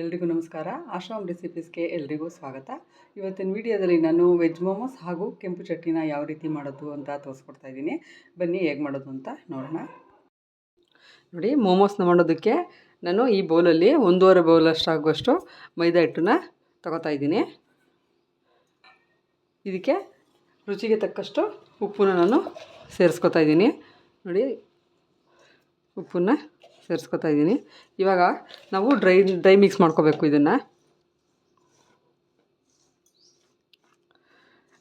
ಎಲ್ರಿಗೂ ನಮಸ್ಕಾರ. ಆಶ್ರಮ್ ರೆಸಿಪೀಸ್ಗೆ ಎಲ್ರಿಗೂ ಸ್ವಾಗತ. ಇವತ್ತಿನ ವಿಡಿಯೋದಲ್ಲಿ ನಾನು ವೆಜ್ ಮೋಮೋಸ್ ಹಾಗೂ ಕೆಂಪು ಚಟ್ನಿನ ಯಾವ ರೀತಿ ಮಾಡೋದು ಅಂತ ತೋರಿಸ್ಕೊಡ್ತಾ ಇದ್ದೀನಿ. ಬನ್ನಿ ಹೇಗೆ ಮಾಡೋದು ಅಂತ ನೋಡೋಣ. ನೋಡಿ, ಮೋಮೋಸ್ನ ಮಾಡೋದಕ್ಕೆ ನಾನು ಈ ಬೌಲಲ್ಲಿ ಒಂದೂವರೆ ಬೌಲಷ್ಟು ಆಗುವಷ್ಟು ಮೈದಾ ಹಿಟ್ಟನ್ನ ತಗೋತಾ ಇದ್ದೀನಿ. ಇದಕ್ಕೆ ರುಚಿಗೆ ತಕ್ಕಷ್ಟು ಉಪ್ಪನ್ನ ನಾನು ಸೇರಿಸ್ಕೊತಾ ಇದ್ದೀನಿ. ನೋಡಿ, ಉಪ್ಪನ್ನ ಸೇರಿಸ್ಕೊತಾ ಇದ್ದೀನಿ. ಇವಾಗ ನಾವು ಡ್ರೈ ಡ್ರೈ ಮಿಕ್ಸ್ ಮಾಡ್ಕೋಬೇಕು ಇದನ್ನು.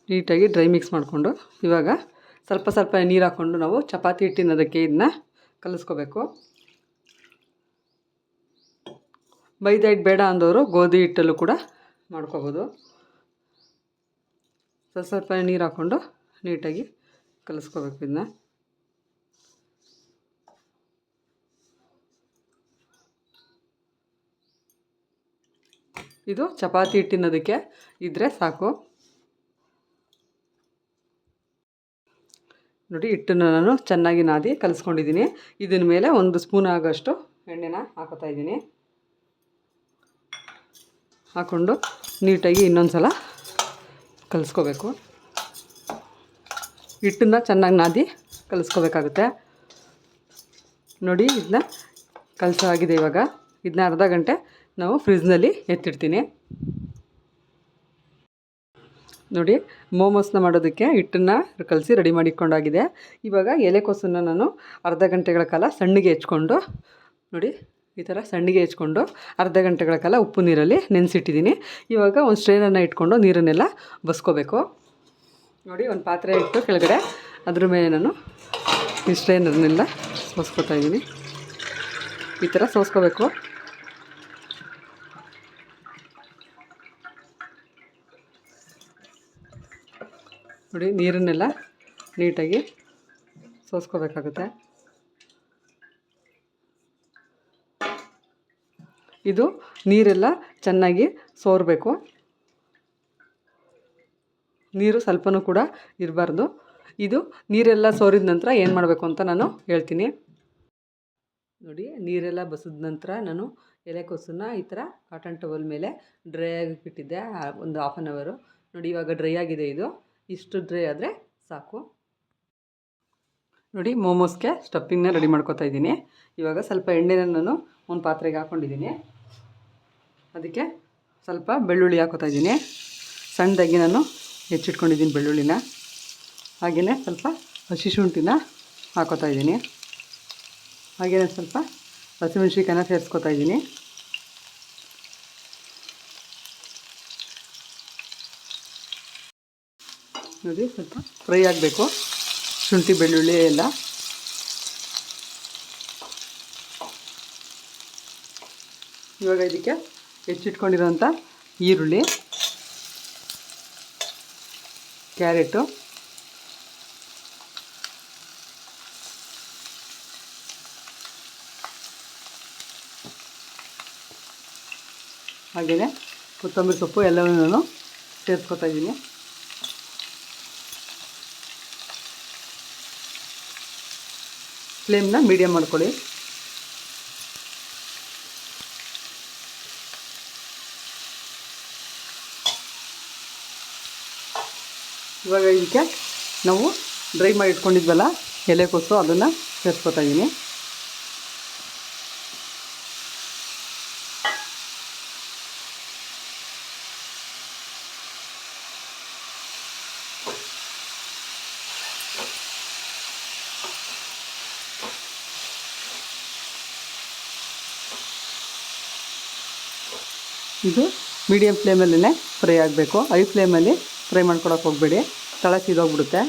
ನೀಟಾಗಿ ಡ್ರೈ ಮಿಕ್ಸ್ ಮಾಡಿಕೊಂಡು ಇವಾಗ ಸ್ವಲ್ಪ ಸ್ವಲ್ಪ ನೀರು ಹಾಕ್ಕೊಂಡು ನಾವು ಚಪಾತಿ ಹಿಟ್ಟಿನದಕ್ಕೆ ಇದನ್ನ ಕಲಿಸ್ಕೋಬೇಕು. ಮೈದಾ ಹಿಟ್ಟು ಬೇಡ ಅಂದವರು ಗೋಧಿ ಹಿಟ್ಟಲ್ಲೂ ಕೂಡ ಮಾಡ್ಕೋಬೋದು. ಸ್ವಲ್ಪ ಸ್ವಲ್ಪ ನೀರು ಹಾಕ್ಕೊಂಡು ನೀಟಾಗಿ ಕಲಿಸ್ಕೋಬೇಕು ಇದನ್ನ. ಇದು ಚಪಾತಿ ಹಿಟ್ಟಿನದಕ್ಕೆ ಇದ್ದರೆ ಸಾಕು. ನೋಡಿ, ಹಿಟ್ಟನ್ನು ನಾನು ಚೆನ್ನಾಗಿ ನಾದಿ ಕಲಿಸ್ಕೊಂಡಿದ್ದೀನಿ. ಇದನ್ನ ಮೇಲೆ ಒಂದು ಸ್ಪೂನ್ ಆಗೋಷ್ಟು ಎಣ್ಣೆನ ಹಾಕೋತಾ ಇದ್ದೀನಿ. ಹಾಕ್ಕೊಂಡು ನೀಟಾಗಿ ಇನ್ನೊಂದು ಸಲ ಕಲಿಸ್ಕೋಬೇಕು. ಹಿಟ್ಟನ್ನು ಚೆನ್ನಾಗಿ ನಾದಿ ಕಲಿಸ್ಕೋಬೇಕಾಗುತ್ತೆ. ನೋಡಿ ಇದನ್ನ ಕಲಸಾಗಿದೆ ಇವಾಗ. ಇದನ್ನ ಅರ್ಧ ಗಂಟೆ ನಾವು ಫ್ರಿಜ್ನಲ್ಲಿ ಎತ್ತಿಡ್ತೀನಿ. ನೋಡಿ, ಮೋಮೋಸ್ನ ಮಾಡೋದಕ್ಕೆ ಹಿಟ್ಟನ್ನು ಕಲಸಿ ರೆಡಿ ಮಾಡಿಕೊಂಡಾಗಿದೆ ಇವಾಗ ಎಲೆಕೋಸನ್ನು ನಾನು ಅರ್ಧ ಗಂಟೆಗಳ ಕಾಲ ಸಣ್ಣಗೆ ಹೆಚ್ಕೊಂಡು, ನೋಡಿ, ಈ ಥರ ಸಣ್ಣಗೆ ಹೆಚ್ಕೊಂಡು ಅರ್ಧ ಗಂಟೆಗಳ ಕಾಲ ಉಪ್ಪು ನೀರಲ್ಲಿ ನೆನೆಸಿಟ್ಟಿದ್ದೀನಿ. ಇವಾಗ ಒಂದು ಸ್ಟ್ರೈನನ್ನು ಇಟ್ಕೊಂಡು ನೀರನ್ನೆಲ್ಲ ಬಸ್ಕೋಬೇಕು. ನೋಡಿ, ಒಂದು ಪಾತ್ರೆ ಇಟ್ಟು ಕೆಳಗಡೆ ಅದ್ರ ಮೇಲೆ ನಾನು ಈ ಸ್ಟ್ರೈನರ್ನೆಲ್ಲ ಸೋಸ್ಕೊತಾ ಇದ್ದೀನಿ. ಈ ಥರ ಸೋಸ್ಕೋಬೇಕು. ನೋಡಿ ನೀರನ್ನೆಲ್ಲ ನೀಟಾಗಿ ಸೋಸ್ಕೋಬೇಕಾಗುತ್ತೆ. ಇದು ನೀರೆಲ್ಲ ಚೆನ್ನಾಗಿ ಸೋರಬೇಕು. ನೀರು ಸ್ವಲ್ಪನೂ ಕೂಡ ಇರಬಾರ್ದು. ಇದು ನೀರೆಲ್ಲ ಸೋರಿದ ನಂತರ ಏನು ಮಾಡಬೇಕು ಅಂತ ನಾನು ಹೇಳ್ತೀನಿ. ನೋಡಿ, ನೀರೆಲ್ಲ ಬಸಿದ ನಂತರ ನಾನು ಎಲೆಕೋಸನ್ನ ಈ ಥರ ಕಾಟನ್ ಟವಲ್ ಮೇಲೆ ಡ್ರೈ ಆಗಿಟ್ಟಿದ್ದೆ ಒಂದು ಹಾಫ್ ಆನ್ ಅವರು ನೋಡಿ, ಇವಾಗ ಡ್ರೈ ಆಗಿದೆ ಇದು. ಇಷ್ಟು ಡ್ರೈ ಆದರೆ ಸಾಕು. ನೋಡಿ, ಮೋಮೋಸ್ಗೆ ಸ್ಟಫಿಂಗ್ನ ರೆಡಿ ಮಾಡ್ಕೋತಾ ಇದ್ದೀನಿ. ಇವಾಗ ಸ್ವಲ್ಪ ಎಣ್ಣೆನ ನಾನು ಒಂದು ಪಾತ್ರೆಗೆ ಹಾಕ್ಕೊಂಡಿದ್ದೀನಿ ಅದಕ್ಕೆ ಸ್ವಲ್ಪ ಬೆಳ್ಳುಳ್ಳಿ ಹಾಕೋತಾ ಇದ್ದೀನಿ. ಸಣ್ಣದಾಗಿ ನಾನು ಹೆಚ್ಚಿಟ್ಕೊಂಡಿದ್ದೀನಿ ಬೆಳ್ಳುಳ್ಳಿನ. ಹಾಗೆಯೇ ಸ್ವಲ್ಪ ಹಸಿ ಶುಂಠಿನ ಹಾಕೋತಾ ಇದ್ದೀನಿ. ಹಾಗೆಯೇ ಸ್ವಲ್ಪ ಹಸಿಮೆಣ್ಸಿಕಾಯನ್ನ ಸೇರಿಸ್ಕೋತಾ ಇದ್ದೀನಿ. ನೋಡಿ, ಸ್ವಲ್ಪ ಫ್ರೈ ಆಗಬೇಕು. ಶುಂಠಿ, ಬೆಳ್ಳುಳ್ಳಿ ಎಲ್ಲ. ಇವಾಗ ಇದಕ್ಕೆ ಹೆಚ್ಚಿಟ್ಕೊಂಡಿರೋಂಥ ಈರುಳ್ಳಿ, ಕ್ಯಾರೆಟು, ಹಾಗೆಯೇ ಕೊತ್ತಂಬರಿ ಸೊಪ್ಪು ಎಲ್ಲವನ್ನು ನಾನು ಸೇರಿಸ್ಕೊತಾ ಇದ್ದೀನಿ. ಫ್ಲೇಮ್ನ ಮೀಡಿಯಮ್ ಮಾಡ್ಕೊಳ್ಳಿ. ಇವಾಗ ಇದಕ್ಕೆ ನಾವು ಡ್ರೈ ಮಾಡಿ ಇಟ್ಕೊಂಡಿದ್ವಲ್ಲ ಎಲೆಕೋಸು ಅದನ್ನು ಸೇರಿಸ್ಕೊತಾ ಇದ್ದೀನಿ ಇದು ಮೀಡಿಯಮ್ ಫ್ಲೇಮಲ್ಲೇ ಫ್ರೈ ಆಗಬೇಕು. ಐ ಫ್ಲೇಮಲ್ಲಿ ಫ್ರೈ ಮಾಡ್ಕೊಳಕ್ಕೆ ಹೋಗಬೇಡಿ. ತಳ ಸೀದೋಗ್ಬಿಡುತ್ತೆ.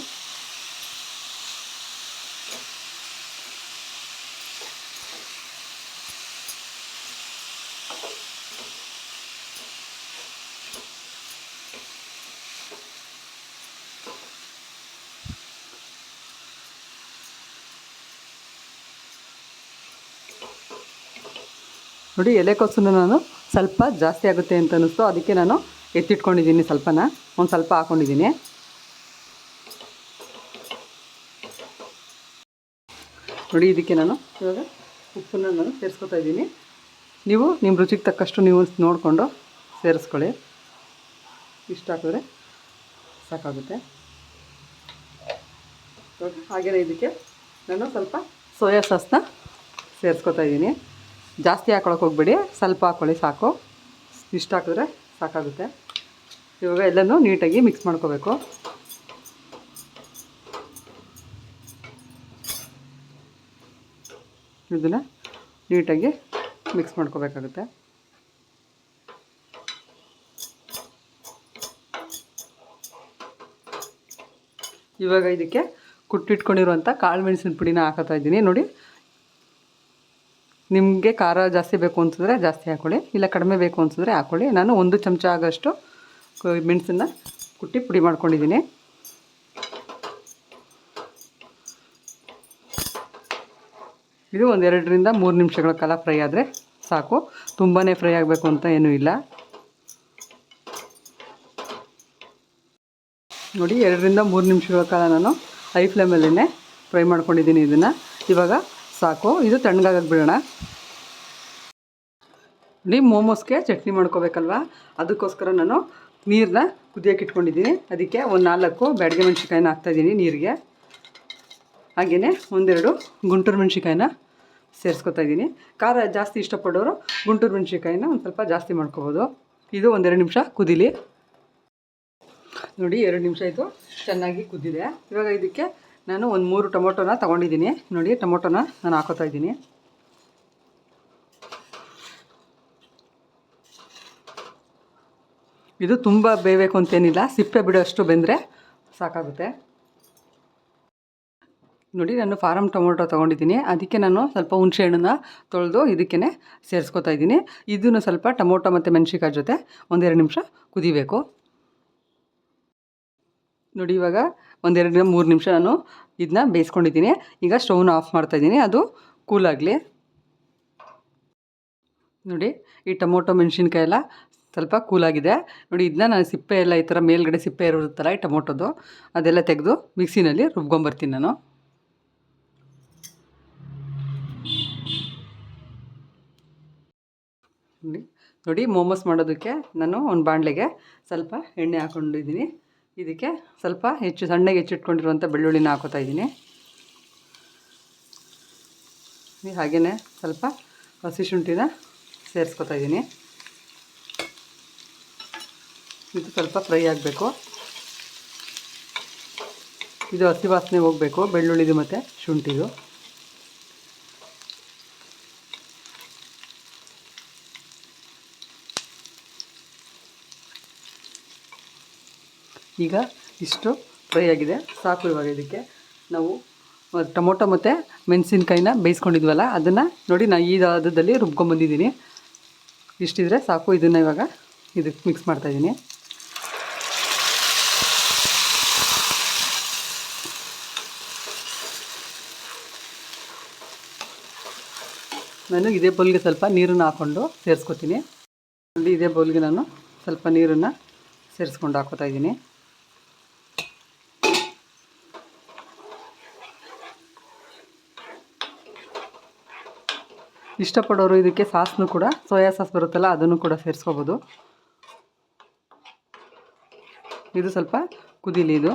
ನೋಡಿ ಎಲೆಕೋಸನ್ನು ನಾನು ಸ್ವಲ್ಪ ಜಾಸ್ತಿ ಆಗುತ್ತೆ ಅಂತ ಅನ್ನಿಸ್ತು. ಅದಕ್ಕೆ ನಾನು ಎತ್ತಿಟ್ಕೊಂಡಿದ್ದೀನಿ ಸ್ವಲ್ಪನ. ಒಂದು ಸ್ವಲ್ಪ ಹಾಕ್ಕೊಂಡಿದ್ದೀನಿ ನೋಡಿ, ಇದಕ್ಕೆ ನಾನು ಇವಾಗ ಉಪ್ಪನ್ನು ನಾನು ಸೇರಿಸ್ಕೊತಾ ಇದ್ದೀನಿ. ನೀವು ನಿಮ್ಮ ರುಚಿಗೆ ತಕ್ಕಷ್ಟು ನೀವು ನೋಡಿಕೊಂಡು ಸೇರಿಸ್ಕೊಳ್ಳಿ. ಇಷ್ಟ ಹಾಕಿದ್ರೆ ಸಾಕಾಗುತ್ತೆ. ಹಾಗೆಯೇ ಇದಕ್ಕೆ ನಾನು ಸ್ವಲ್ಪ ಸೋಯಾ ಸಾಸ್ನ ಸೇರಿಸ್ಕೊತಾ ಇದ್ದೀನಿ. ಜಾಸ್ತಿ ಹಾಕೊಳಕ್ಕೆ ಹೋಗ್ಬೇಡಿ. ಸ್ವಲ್ಪ ಹಾಕೊಳ್ಳಿ ಸಾಕು. ಇಷ್ಟು ಹಾಕಿದ್ರೆ ಸಾಕಾಗುತ್ತೆ. ಇವಾಗ ಎಲ್ಲನೂ ನೀಟಾಗಿ ಮಿಕ್ಸ್ ಮಾಡ್ಕೋಬೇಕು. ಇದನ್ನು ನೀಟಾಗಿ ಮಿಕ್ಸ್ ಮಾಡ್ಕೋಬೇಕಾಗುತ್ತೆ. ಇವಾಗ ಇದಕ್ಕೆ ಕುಟ್ಟಿಟ್ಕೊಂಡಿರುವಂಥ ಕಾಳು ಮೆಣಸಿನ ಪುಡಿನ ಹಾಕೋತಾ ಇದ್ದೀನಿ. ನೋಡಿ ನಿಮಗೆ ಖಾರ ಜಾಸ್ತಿ ಬೇಕು ಅಂತಂದರೆ ಜಾಸ್ತಿ ಹಾಕ್ಕೊಳ್ಳಿ ಇಲ್ಲ ಕಡಿಮೆ ಬೇಕು ಅಂತಂದರೆ ಹಾಕ್ಕೊಳ್ಳಿ ನಾನು ಒಂದು ಚಮಚ ಆಗೋಷ್ಟು ಮೆಣಸನ್ನ ಕುಟ್ಟಿ ಪುಡಿ ಮಾಡ್ಕೊಂಡಿದ್ದೀನಿ. ಇದು ಒಂದೆರಡರಿಂದ ಮೂರು ನಿಮಿಷಗಳ ಕಾಲ ಫ್ರೈ ಆದರೆ ಸಾಕು. ತುಂಬಾ ಫ್ರೈ ಆಗಬೇಕು ಅಂತ ಏನೂ ಇಲ್ಲ. ನೋಡಿ, ಎರಡರಿಂದ ಮೂರು ನಿಮಿಷಗಳ ಕಾಲ ನಾನು ಹೈ ಫ್ಲೇಮಲ್ಲೇ ಫ್ರೈ ಮಾಡ್ಕೊಂಡಿದ್ದೀನಿ ಇದನ್ನು. ಇವಾಗ ಸಾಕು. ಇದು ತಣ್ಣಗಾಗಕ್ಕೆ ಬಿಡೋಣ. ಮೋಮೋಸ್ಗೆ ಚಟ್ನಿ ಮಾಡ್ಕೋಬೇಕಲ್ವ? ಅದಕ್ಕೋಸ್ಕರ ನಾನು ನೀರನ್ನ ಕುದಿಯೋಕೆ ಇಟ್ಕೊಂಡಿದ್ದೀನಿ. ಅದಕ್ಕೆ ಒಂದು ನಾಲ್ಕು ಬ್ಯಾಡಿಗೆ ಮೆಣಸಿನ್ಕಾಯಿನ ಹಾಕ್ತಾಯಿದ್ದೀನಿ ನೀರಿಗೆ. ಹಾಗೆಯೇ ಒಂದೆರಡು ಗುಂಟೂರು ಮೆಣಸಿನ್ಕಾಯಿನ ಸೇರಿಸ್ಕೊತಾ ಇದ್ದೀನಿ. ಖಾರ ಜಾಸ್ತಿ ಇಷ್ಟಪಡೋರು ಗುಂಟೂರು ಮೆಣಸಿನ್ಕಾಯಿನ ಒಂದು ಸ್ವಲ್ಪ ಜಾಸ್ತಿ ಮಾಡ್ಕೋಬೋದು. ಇದು ಒಂದೆರಡು ನಿಮಿಷ ಕುದೀಲಿ. ನೋಡಿ, ಎರಡು ನಿಮಿಷ ಆಯಿತು. ಚೆನ್ನಾಗಿ ಕುದ್ದಿದೆ ಇವಾಗ ಇದಕ್ಕೆ ನಾನು ಒಂದು ಮೂರು ಟೊಮೊಟೊನ ತೊಗೊಂಡಿದ್ದೀನಿ. ನೋಡಿ, ಟೊಮೊಟೊನ ನಾನು ಹಾಕೋತಾ ಇದ್ದೀನಿ. ಇದು ತುಂಬ ಬೇಯಬೇಕು ಅಂತೇನಿಲ್ಲ. ಸಿಪ್ಪೆ ಬಿಡೋಷ್ಟು ಬೆಂದರೆ ಸಾಕಾಗುತ್ತೆ. ನೋಡಿ, ನಾನು ಫಾರಮ್ ಟೊಮೊಟೊ ತೊಗೊಂಡಿದ್ದೀನಿ. ಅದಕ್ಕೆ ನಾನು ಸ್ವಲ್ಪ ಹುಣಸೆ ಹಣ್ಣನ್ನ ತೊಳೆದು ಇದಕ್ಕೇ ಸೇರಿಸ್ಕೊತಾ ಇದ್ದೀನಿ. ಇದನ್ನು ಸ್ವಲ್ಪ ಟೊಮೊಟೊ ಮತ್ತು ಮೆಣಸಿಕಾಯಿ ಜೊತೆ ಒಂದೆರಡು ನಿಮಿಷ ಕುದಿಬೇಕು. ನೋಡಿ, ಇವಾಗ ಒಂದೆರಡು ಮೂರು ನಿಮಿಷ ನಾನು ಇದನ್ನ ಬೇಯಿಸ್ಕೊಂಡಿದ್ದೀನಿ. ಈಗ ಸ್ಟೌನ್ ಆಫ್ ಮಾಡ್ತಾಯಿದ್ದೀನಿ ಅದು ಕೂಲಾಗಲಿ ನೋಡಿ, ಈ ಟೊಮೊಟೊ, ಮೆಣಸಿನ್ಕಾಯಿ ಎಲ್ಲ ಸ್ವಲ್ಪ ಕೂಲಾಗಿದೆ ನೋಡಿ ಇದನ್ನ ನಾನು ಸಿಪ್ಪೆ ಎಲ್ಲ ಈ ಥರ ಮೇಲ್ಗಡೆ ಸಿಪ್ಪೆ ಇರುತ್ತಲ್ಲ, ಈ ಟೊಮೊಟೊದು, ಅದೆಲ್ಲ ತೆಗೆದು ಮಿಕ್ಸಿನಲ್ಲಿ ರುಬ್ಕೊಂಬರ್ತೀನಿ ನಾನು. ನೋಡಿ ನೋಡಿ, ಮೋಮೋಸ್ ಮಾಡೋದಕ್ಕೆ ನಾನು ಒಂದು ಬಾಣಲೆಗೆ ಸ್ವಲ್ಪ ಎಣ್ಣೆ ಹಾಕ್ಕೊಂಡಿದ್ದೀನಿ ಇದಕ್ಕೆ ಸ್ವಲ್ಪ ಹೆಚ್ಚು ಸಣ್ಣಗೆ ಹೆಚ್ಚಿಟ್ಕೊಂಡಿರುವಂಥ ಬೆಳ್ಳುಳ್ಳಿನ ಹಾಕೋತಾ ಇದ್ದೀನಿ. ಹಾಗೆಯೇ ಸ್ವಲ್ಪ ಹಸಿ ಶುಂಠಿನ ಸೇರಿಸ್ಕೊತಾ ಇದ್ದೀನಿ. ಇದು ಸ್ವಲ್ಪ ಫ್ರೈ ಆಗಬೇಕು. ಇದು ಹಸಿ ವಾಸನೆ ಹೋಗಬೇಕು, ಬೆಳ್ಳುಳ್ಳಿದು ಮತ್ತು ಶುಂಠಿದು. ಈಗ ಇಷ್ಟು ಫ್ರೈ ಆಗಿದೆ. ಸಾಕು ಇವಾಗ ಇದಕ್ಕೆ. ನಾವು ಟೊಮೊಟೊ ಮತ್ತು ಮೆಣಸಿನ್ಕಾಯಿನ ಬೇಯಿಸ್ಕೊಂಡಿದ್ವಲ್ಲ, ಅದನ್ನು ನೋಡಿ ನಾನು ಈ ದಾದದಲ್ಲಿ ರುಬ್ಕೊಂಬಂದಿದ್ದೀನಿ ಇಷ್ಟಿದ್ರೆ ಸಾಕು, ಇದನ್ನು ಇವಾಗ ಇದಕ್ಕೆ ಮಿಕ್ಸ್ ಮಾಡ್ತಾಯಿದ್ದೀನಿ ನಾನು ಇದೇ ಬೌಲ್ಗೆ ಸ್ವಲ್ಪ ನೀರನ್ನು ಹಾಕ್ಕೊಂಡು ಸೇರಿಸ್ಕೊತೀನಿ. ಇದೇ ಬೌಲ್ಗೆ ನಾನು ಸ್ವಲ್ಪ ನೀರನ್ನು ಸೇರಿಸ್ಕೊಂಡು ಹಾಕೋತಾ ಇದ್ದೀನಿ. ಇಷ್ಟಪಡೋರು ಇದಕ್ಕೆ ಸಾಸ್ನು ಕೂಡ, ಸೋಯಾ ಸಾಸ್ ಬರುತ್ತಲ್ಲ, ಅದನ್ನು ಕೂಡ ಸೇರಿಸ್ಕೋಬೋದು. ಇದು ಸ್ವಲ್ಪ ಕುದೀಲಿ ಇದು.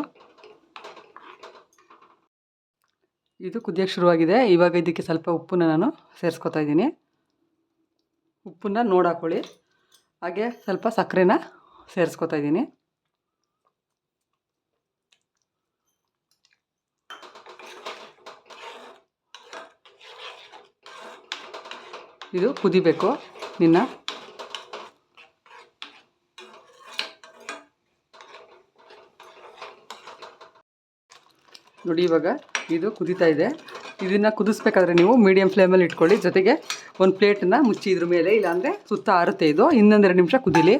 ಇದು ಕುದಿಯೋಕ್ಕೆ ಶುರುವಾಗಿದೆ. ಇವಾಗ ಇದಕ್ಕೆ ಸ್ವಲ್ಪ ಉಪ್ಪನ್ನ ನಾನು ಸೇರಿಸ್ಕೊತಾ ಇದ್ದೀನಿ. ಉಪ್ಪನ್ನ ನೋಡಿ ಹಾಕ್ಕೊಳ್ಳಿ ಹಾಗೆ ಸ್ವಲ್ಪ ಸಕ್ಕರೆನ ಸೇರಿಸ್ಕೊತಾ ಇದ್ದೀನಿ. ಇದು ಕುದಿಬೇಕು ನಿನ್ನ. ನೋಡಿ ಇವಾಗ ಇದು ಕುದೀತಾ ಇದೆ. ಇದನ್ನು ಕುದಿಸ್ಬೇಕಾದ್ರೆ ನೀವು ಮೀಡಿಯಮ್ ಫ್ಲೇಮಲ್ಲಿ ಇಟ್ಕೊಳ್ಳಿ. ಜೊತೆಗೆ ಒಂದು ಪ್ಲೇಟನ್ನು ಮುಚ್ಚಿ ಇದ್ರ ಮೇಲೆ, ಇಲ್ಲಾಂದರೆ ಸುತ್ತ ಆರುತ್ತೆ ಇದು. ಇನ್ನೊಂದೆರಡು ನಿಮಿಷ ಕುದೀಲಿ.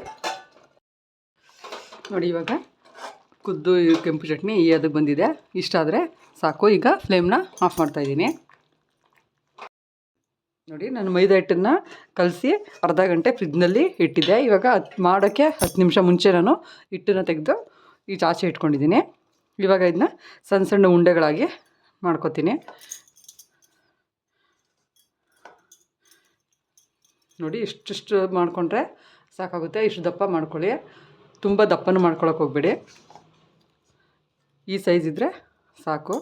ನೋಡಿ ಇವಾಗ ಕುದ್ದು ಕೆಂಪು ಚಟ್ನಿ ಈ ಅದಕ್ಕೆ ಬಂದಿದೆ. ಇಷ್ಟ ಆದರೆ ಸಾಕು. ಈಗ ಫ್ಲೇಮ್ನ ಆಫ್ ಮಾಡ್ತಾಯಿದ್ದೀನಿ ನೋಡಿ, ನಾನು ಮೈದಾ ಹಿಟ್ಟನ್ನು ಕಲಸಿ ಅರ್ಧ ಗಂಟೆ ಫ್ರಿಜ್ನಲ್ಲಿ ಇಟ್ಟಿದ್ದೆ. ಇವಾಗ ಹತ್ತು ಮಾಡೋಕ್ಕೆ ಹತ್ತು ನಿಮಿಷ ಮುಂಚೆ ನಾನು ಹಿಟ್ಟನ್ನು ತೆಗೆದು ಈ ಚಾಚೆ ಇಟ್ಕೊಂಡಿದ್ದೀನಿ. ಇವಾಗ ಇದನ್ನ ಸಣ್ಣ ಸಣ್ಣ ಉಂಡೆಗಳಾಗಿ ಮಾಡ್ಕೊತೀನಿ. ನೋಡಿ, ಇಷ್ಟಿಷ್ಟು ಮಾಡಿಕೊಂಡ್ರೆ ಸಾಕಾಗುತ್ತೆ. ಇಷ್ಟು ದಪ್ಪ ಮಾಡ್ಕೊಳ್ಳಿ. ತುಂಬ ದಪ್ಪನೂ ಮಾಡ್ಕೊಳಕ್ಕೆ ಹೋಗ್ಬೇಡಿ. ಈ ಸೈಜ್ ಇದ್ದರೆ ಸಾಕು.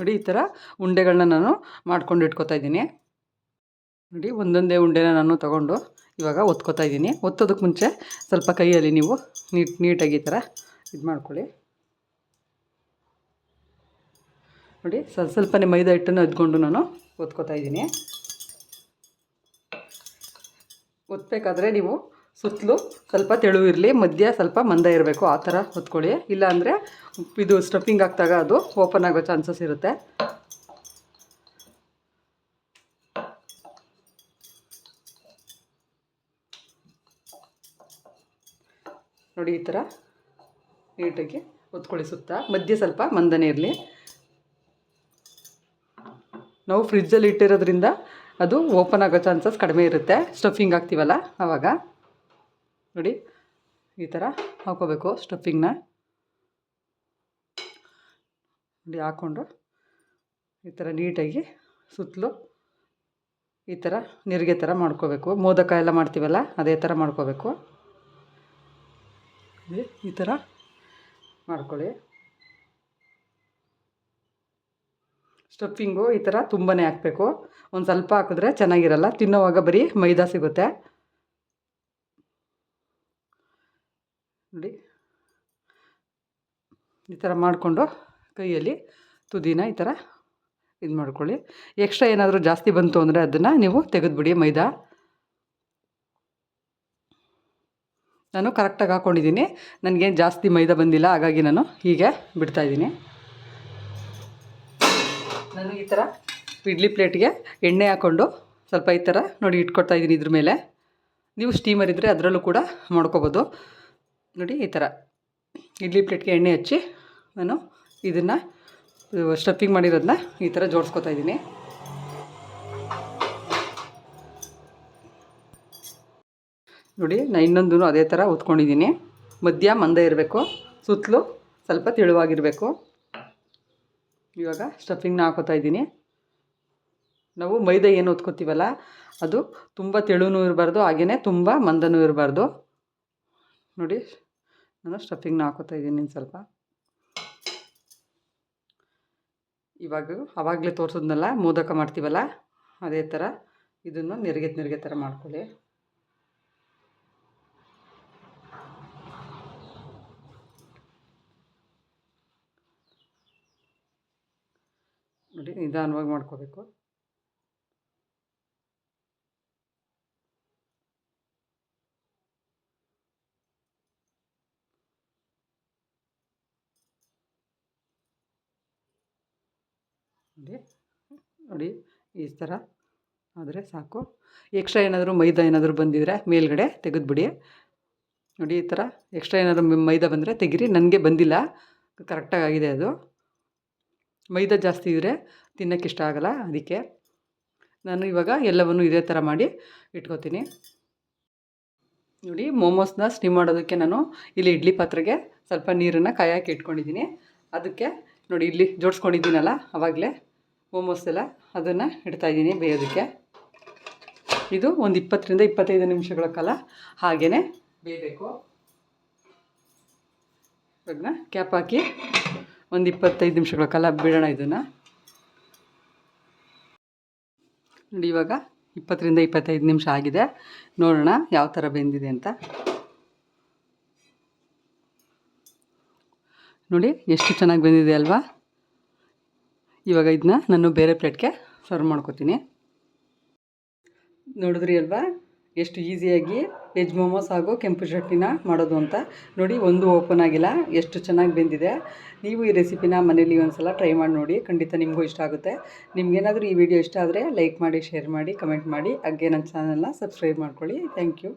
ನೋಡಿ, ಈ ಥರ ಉಂಡೆಗಳನ್ನ ನಾನು ಮಾಡ್ಕೊಂಡು ಇಟ್ಕೊತಾ ಇದ್ದೀನಿ. ನೋಡಿ, ಒಂದೊಂದೇ ಉಂಡೆನ ನಾನು ತಗೊಂಡು ಇವಾಗ ಒತ್ಕೋತಾ ಇದ್ದೀನಿ. ಒತ್ತೋದಕ್ಕೆ ಮುಂಚೆ ಸ್ವಲ್ಪ ಕೈಯಲ್ಲಿ ನೀವು ನೀಟ್, ನೀಟಾಗಿ ಈ ಥರ ಇದು ಮಾಡ್ಕೊಳ್ಳಿ. ನೋಡಿ, ಸ್ವಲ್ಪ ಸ್ವಲ್ಪನೇ ಮೈದಾ ಹಿಟ್ಟನ್ನು ಎದ್ಕೊಂಡು ನಾನು ಒತ್ಕೋತಾ ಇದ್ದೀನಿ. ಒತ್ತಬೇಕಾದ್ರೆ ನೀವು ಸುತ್ತಲೂ ಸ್ವಲ್ಪ ತೆಳು ಇರಲಿ, ಮಧ್ಯ ಸ್ವಲ್ಪ ಮಂದ ಇರಬೇಕು, ಆ ಥರ ಹೊತ್ಕೊಳ್ಳಿ. ಇಲ್ಲಾಂದರೆ ಇದು ಸ್ಟಫಿಂಗ್ ಹಾಕ್ದಾಗ ಅದು ಓಪನ್ ಆಗೋ ಚಾನ್ಸಸ್ ಇರುತ್ತೆ. ನೋಡಿ, ಈ ಥರ ನೀಟಾಗಿ ಹೊತ್ಕೊಳ್ಳಿ ಸುತ್ತ. ಮಧ್ಯೆ ಸ್ವಲ್ಪ ಮಂದನೆ ಇರಲಿ. ನಾವು ಫ್ರಿಜ್ಜಲ್ಲಿ ಇಟ್ಟಿರೋದ್ರಿಂದ ಅದು ಓಪನ್ ಆಗೋ ಚಾನ್ಸಸ್ ಕಡಿಮೆ ಇರುತ್ತೆ. ಸ್ಟಫಿಂಗ್ ಆಗ್ತೀವಲ್ಲ ಆವಾಗ ನೋಡಿ, ಈ ಥರ ಹಾಕೋಬೇಕು ಸ್ಟಫಿಂಗ್ನ. ನೋಡಿ ಹಾಕ್ಕೊಂಡು ಈ ಥರ ನೀಟಾಗಿ ಸುತ್ತಲೂ ಈ ಥರ ನೀರಿಗೆ ಥರ ಮಾಡ್ಕೋಬೇಕು. ಮೋದಕ ಎಲ್ಲ ಮಾಡ್ತೀವಲ್ಲ, ಅದೇ ಥರ ಮಾಡ್ಕೋಬೇಕು. ಈ ಥರ ಮಾಡ್ಕೊಳ್ಳಿ. ಸ್ಟಫಿಂಗು ಈ ಥರ ತುಂಬನೇ ಹಾಕಬೇಕು. ಒಂದು ಸ್ವಲ್ಪ ಹಾಕಿದ್ರೆ ಚೆನ್ನಾಗಿರಲ್ಲ. ತಿನ್ನೋವಾಗ ಬರೀ ಮೈದಾ ಸಿಗುತ್ತೆ ನೋಡಿ ಈ ಥರ ಮಾಡಿಕೊಂಡು ಕೈಯಲ್ಲಿ ತುದಿನ ಈ ಥರ ಇದು ಮಾಡ್ಕೊಳ್ಳಿ. ಎಕ್ಸ್ಟ್ರಾ ಏನಾದರೂ ಜಾಸ್ತಿ ಬಂತು ಅಂದರೆ ಅದನ್ನು ನೀವು ತೆಗೆದುಬಿಡಿ ಮೈದಾ. ನಾನು ಕರೆಕ್ಟಾಗಿ ಹಾಕ್ಕೊಂಡಿದ್ದೀನಿ ನನಗೇನು ಜಾಸ್ತಿ ಮೈದಾ ಬಂದಿಲ್ಲ, ಹಾಗಾಗಿ ನಾನು ಹೀಗೆ ಬಿಡ್ತಾಯಿದ್ದೀನಿ ನಾನು ಈ ಥರ ಇಡ್ಲಿ ಪ್ಲೇಟ್ಗೆ ಎಣ್ಣೆ ಹಾಕ್ಕೊಂಡು ಸ್ವಲ್ಪ ಈ ಥರ ನೋಡಿ ಇಟ್ಕೊಡ್ತಾ ಇದ್ದೀನಿ ಇದ್ರ ಮೇಲೆ. ನೀವು ಸ್ಟೀಮರ್ ಇದ್ದರೆ ಅದರಲ್ಲೂ ಕೂಡ ಮಾಡ್ಕೋಬೋದು. ನೋಡಿ ಈ ಥರ ಇಡ್ಲಿ ಪ್ಲೇಟ್ಗೆ ಎಣ್ಣೆ ಹಚ್ಚಿ ನಾನು ಇದನ್ನು ಸ್ಟಫಿಂಗ್ ಮಾಡಿರೋದನ್ನ ಈ ಥರ ಜೋಡಿಸ್ಕೊತಾ ಇದ್ದೀನಿ ನೋಡಿ ನಾನು ಇನ್ನೊಂದು ಅದೇ ಥರ ಉತ್ಕೊಂಡಿದ್ದೀನಿ ಮಧ್ಯ ಮಂದ ಇರಬೇಕು, ಸುತ್ತಲೂ ಸ್ವಲ್ಪ ತೆಳುವಾಗಿರಬೇಕು. ಇವಾಗ ಸ್ಟಫಿಂಗ್ನ ಹಾಕೋತಾ ಇದ್ದೀನಿ ನಾವು ಮೈದಾ ಏನು ಹೊತ್ಕೋತೀವಲ್ಲ ಅದು ತುಂಬ ತೆಳುನೂ ಇರಬಾರ್ದು ಹಾಗೆಯೇ ತುಂಬ ಮಂದನೂ ಇರಬಾರ್ದು. ನೋಡಿ, ನಾನು ಸ್ಟಫಿಂಗ್ನ ಹಾಕೋತಾ ಇದ್ದೀನಿ ಸ್ವಲ್ಪ. ಇವಾಗ ಆವಾಗಲೇ ತೋರಿಸಿದ್ನಲ್ಲ, ಮೋದಕ ಮಾಡ್ತೀವಲ್ಲ, ಅದೇ ಥರ ಇದನ್ನು ನೆರಿಗೆ ನೆರಿಗೆ ಥರ ಮಾಡ್ಕೊಳ್ಳಿ. ನೋಡಿ ನಿಧಾನವಾಗಿ ಮಾಡ್ಕೋಬೇಕು. ನೋಡಿ. ನೋಡಿ, ಈ ಥರ ಆದರೆ ಸಾಕು. ಎಕ್ಸ್ಟ್ರಾ ಏನಾದರೂ ಮೈದಾ ಏನಾದರೂ ಬಂದಿದ್ರೆ ಮೇಲ್ಗಡೆ ತೆಗೆದುಬಿಡಿ. ನೋಡಿ, ಈ ಥರ ಎಕ್ಸ್ಟ್ರಾ ಏನಾದರೂ ಮೈದಾ ಬಂದರೆ ತೆಗೀರಿ. ನನಗೆ ಬಂದಿಲ್ಲ. ಕರೆಕ್ಟಾಗಿ ಆಗಿದೆ ಅದು. ಮೈದಾ ಜಾಸ್ತಿ ಇದ್ದರೆ ತಿನ್ನೋಕ್ಕೆ ಇಷ್ಟ ಆಗಲ್ಲ ಅದಕ್ಕೆ. ನಾನು ಇವಾಗ ಎಲ್ಲವನ್ನು ಇದೇ ಥರ ಮಾಡಿ ಇಟ್ಕೋತೀನಿ. ನೋಡಿ ಮೋಮೋಸ್ನ ಸ್ಟಿಮ್ ಮಾಡೋದಕ್ಕೆ ನಾನು ಇಲ್ಲಿ ಇಡ್ಲಿ ಪಾತ್ರೆಗೆ ಸ್ವಲ್ಪ ನೀರನ್ನು ಕಾಯಕ್ಕೆ ಇಟ್ಕೊಂಡಿದ್ದೀನಿ. ಅದಕ್ಕೆ ನೋಡಿ, ಇಲ್ಲಿ ಜೋಡಿಸ್ಕೊಂಡಿದ್ದೀನಲ್ಲ ಆವಾಗಲೇ ಮೋಮೋಸ್ ಎಲ್ಲ ಅದನ್ನು ಇಡ್ತಾಯಿದ್ದೀನಿ ಬೇಯೋದಕ್ಕೆ. ಇದು ಒಂದು ಇಪ್ಪತ್ತರಿಂದ ಇಪ್ಪತ್ತೈದು ನಿಮಿಷಗಳ ಕಾಲ ಹಾಗೇ ಬೇಯಬೇಕು. ಅದನ್ನ ಕ್ಯಾಪ್ ಹಾಕಿ ಒಂದು ಇಪ್ಪತ್ತೈದು ನಿಮಿಷಗಳ ಕಾಲ ಬಿಡೋಣ ಇದನ್ನು. ನೋಡಿ, ಇವಾಗ ಇಪ್ಪತ್ತರಿಂದ ಇಪ್ಪತ್ತೈದು ನಿಮಿಷ ಆಗಿದೆ. ನೋಡೋಣ ಯಾವ ಥರ ಬೆಂದಿದೆ ಅಂತ. ನೋಡಿ, ಎಷ್ಟು ಚೆನ್ನಾಗಿ ಬೆಂದಿದೆ ಅಲ್ವಾ? ಇವಾಗ ಇದನ್ನ ನಾನು ಬೇರೆ ಪ್ಲೇಟ್ಗೆ ಸರ್ವ್ ಮಾಡ್ಕೊತೀನಿ. ನೋಡಿದ್ರಿ ಅಲ್ವಾ? ಎಷ್ಟು ಈಸಿಯಾಗಿ ವೆಜ್ ಮೋಮೋಸ್ ಹಾಗೂ ಕೆಂಪು ಚಟ್ನಿನ ಮಾಡೋದು ಅಂತ. ನೋಡಿ, ಒಂದು ಓಪನ್ ಆಗಿಲ್ಲ, ಎಷ್ಟು ಚೆನ್ನಾಗಿ ಬೆಂದಿದೆ. ನೀವು ಈ ರೆಸಿಪಿನ ಮನೇಲಿ ಒಂದು ಸಲ ಟ್ರೈ ಮಾಡಿ ನೋಡಿ, ಖಂಡಿತ ನಿಮಗೂ ಇಷ್ಟ ಆಗುತ್ತೆ. ನಿಮಗೇನಾದರೂ ಈ ವಿಡಿಯೋ ಇಷ್ಟ ಆದರೆ ಲೈಕ್ ಮಾಡಿ, ಶೇರ್ ಮಾಡಿ, ಕಮೆಂಟ್ ಮಾಡಿ. ಹಾಗೆ ನನ್ನ ಚಾನಲ್ನ ಸಬ್ಸ್ಕ್ರೈಬ್ ಮಾಡ್ಕೊಳ್ಳಿ. Thank you.